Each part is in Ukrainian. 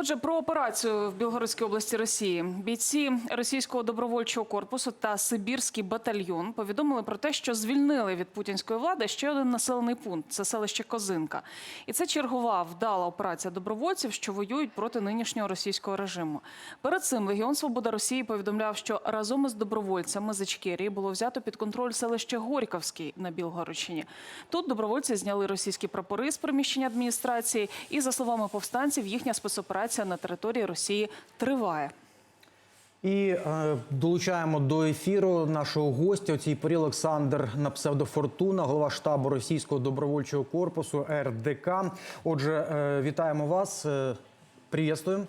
Отже, про операцію в Білгородській області Росії бійці російського добровольчого корпусу та Сибірський батальйон повідомили про те, що звільнили від путінської влади ще один населений пункт це селище Козинка. І це чергова вдала операція добровольців, що воюють проти нинішнього російського режиму. Перед цим Легіон Свобода Росії повідомляв, що разом із добровольцями з Ічкерії було взято під контроль селище Горьковський на Білгородщині. Тут добровольці зняли російські прапори з приміщення адміністрації, і за словами повстанців, їхня спецоперація на території Росії триває. І е, долучаємо до ефіру нашого гостя у цій порі Олександр на псевдофортуна, голова штабу російського добровольчого корпусу РДК. Отже, е, вітаємо вас. Е, Привітствуємо.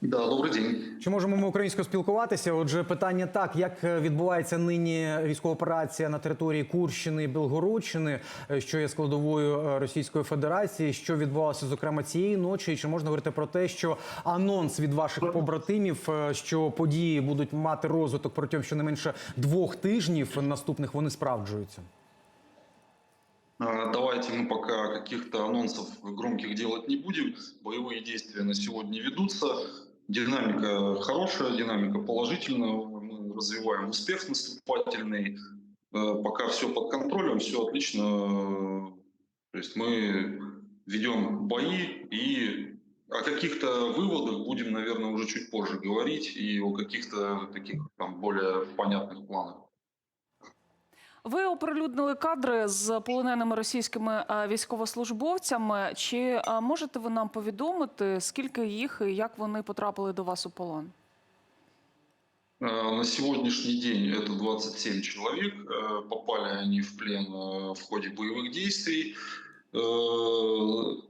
Да, добрый день. Чи можемо ми українською спілкуватися? Отже, питання так: як е, відбувається нині військова операція на території Курщини і Білгородщини, е, що є складовою е, Російської Федерації? Що відбувалося зокрема цієї ночі? І чи можна говорити про те, що анонс від ваших побратимів, що події будуть мати розвиток протягом щонайменше двох тижнів наступних, вони справджуються? А, Давайте мы пока каких-то анонсов громких делать не будем. Боевые действия на сегодня ведутся. Динамика хорошая, динамика положительная. Мы развиваем успех наступательный. Э, Пока все под контролем, все отлично. То есть мы ведем бои и о каких-то выводах будем, наверное, уже чуть позже говорить и о каких-то таких там более понятных планах. Ви оприлюднили кадри з полоненими російськими е, військовослужбовцями. Чи е, можете ви нам повідомити, скільки їх і як вони потрапили до вас у полон? Э, На сегодняшний день это 27 человек. Э, Попали они в плен э, в ходе боевых действий. Э,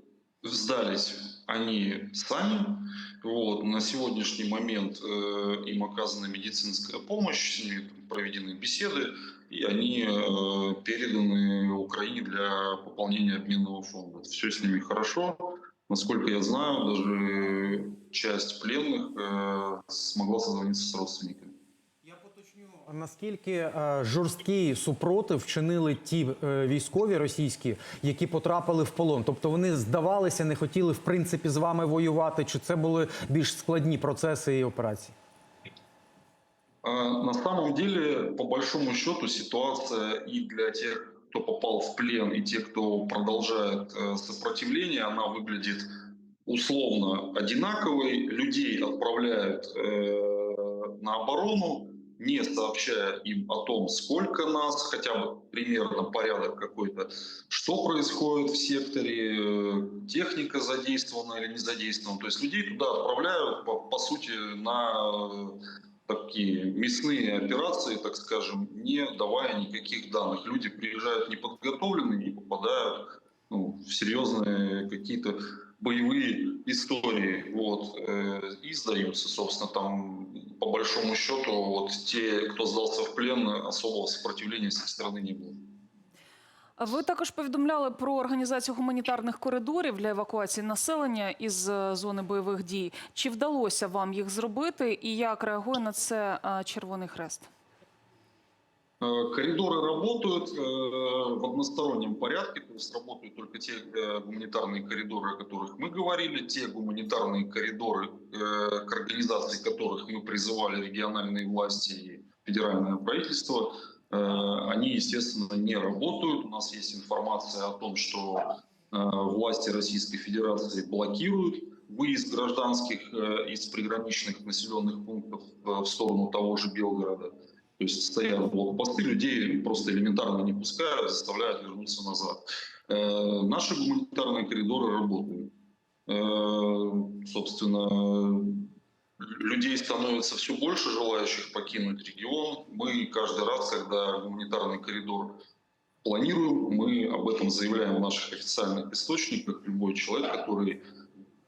Сдались они сами. Вот. На сегодняшний момент э, им оказана медицинская помощь, с ними проведены беседы, и они э, переданы Украине для пополнения обменного фонда. Все с ними хорошо. Насколько я знаю, даже часть пленных э, смогла созвониться с родственниками. Я поточню наскільки е, жорсткий супротив вчинили ті е, військові російські, які потрапили в полон. Тобто вони здавалися, не хотіли в принципі з вами воювати. Чи це були більш складні процеси і операції? А, На самом деле, по большому счету, ситуация и для тех, кто попал в плен, и тех, кто продолжает э, сопротивление, она выглядит условно одинаковой. Людей отправляют э, на оборону, не сообщая им о том, сколько нас, хотя бы примерно порядок какой-то, что происходит в секторе, э, техника задействована или не задействована. То есть людей туда отправляют, по, по сути, на э, такие мясные операции, так скажем, не давая никаких данных. Люди приезжают неподготовленные и попадают ну, в серьезные какие-то боевые истории, вот, э, и сдаются, собственно, там, по большому счету, вот те, кто сдался в плен, особого сопротивления с их стороны не было. Ви також повідомляли про організацію гуманітарних коридорів для евакуації населення із е, зони бойових дій. Чи вдалося вам їх зробити, і як реагує на це е, Червоний Хрест? Э, Коридоры работают э, в одностороннем порядке, то есть работают только те э, гуманитарные коридоры, о которых мы говорили, те гуманитарные коридоры, к организации которых мы призывали региональные власти и федеральное правительство, они, естественно, не работают. У нас есть информация о том, что власти Российской Федерации блокируют выезд гражданских из приграничных населенных пунктов в сторону того же Белгорода. То есть стоят блокпосты, людей просто элементарно не пускают, заставляют вернуться назад. Э, наши гуманитарные коридоры работают. Э, собственно, людей становится все больше, желающих покинуть регион. Мы каждый раз, когда гуманитарный коридор планируем, мы об этом заявляем в наших официальных источниках. Любой человек, который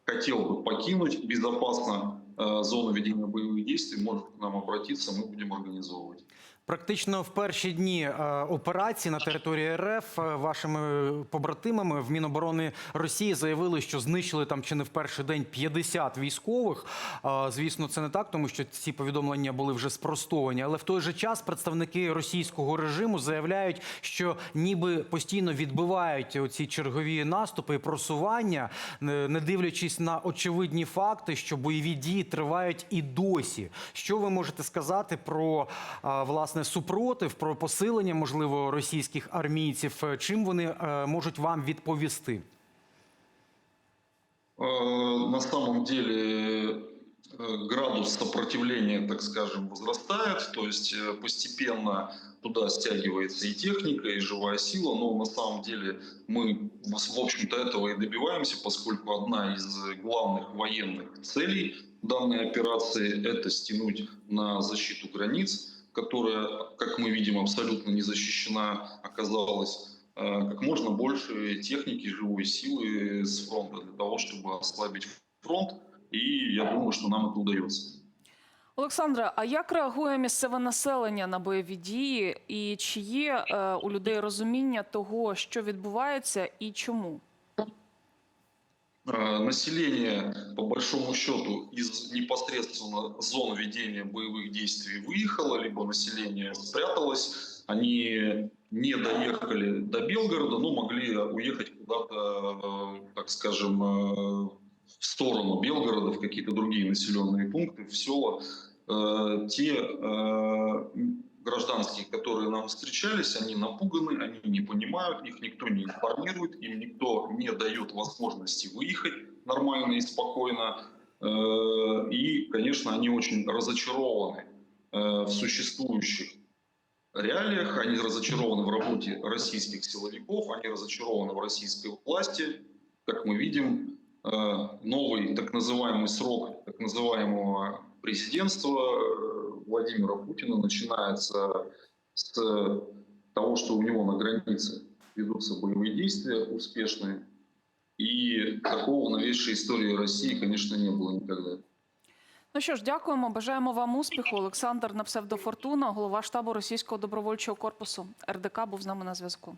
хотел бы покинуть безопасно зону ведения боевых действий, может к нам обратиться, мы будем организовывать. Практично в перші дні е, операції на території РФ е, вашими побратимами в Міноборони Росії заявили, що знищили там чи не в перший день 50 військових. Е, Звісно, це не так, тому що ці повідомлення були вже спростовані. Але в той же час представники російського режиму заявляють, що ніби постійно відбивають оці чергові наступи і просування, не дивлячись на очевидні факти, що бойові дії тривають і досі. Що ви можете сказати про а, власне супротив, про посилення можливо російських армійців? Е, Чим вони е, можуть вам відповісти? Э, На самом деле э, градус сопротивления, так скажем, возрастает, то есть э, постепенно туда стягивается и техника, и живая сила, но на самом деле мы, в общем-то, этого и добиваемся, поскольку одна из главных военных целей данной операции – это стянуть на защиту границ, которая, как мы видим, абсолютно не защищена оказалась э, как можно больше техники, живой силы с фронта для того, чтобы ослабить фронт. И я думаю, что нам это удается. Олександра, а як реагує місцеве населення на бойові дії, і чи є е, у людей розуміння того, що відбувається і чому? Э, Население, по большому счету, из непосредственно зон ведения боевых действий выехало, либо население спряталось. Они не доехали до Белгорода, но могли уехать куда-то, э, так скажем, э, в сторону Белгорода, в какие-то другие населенные пункты, в села. Э, Те э, гражданские, которые нам встречались, они напуганы, они не понимают, их никто не информирует, им никто не дает возможности выехать нормально и спокойно. Э, И, конечно, они очень разочарованы в существующих реалиях, они разочарованы в работе российских силовиков, они разочарованы в российской власти. Как мы видим, новый так называемый срок так называемого президентства э, Владимира Путина начинается с того, что у него на границе ведутся боевые действия успешные. И такого в новейшей истории России, конечно, не было никогда. Ну що ж, дякуємо. Бажаємо вам успіху. Олександр на псевдофортуна, голова штабу російського добровольчого корпусу РДК, був з нами на зв'язку.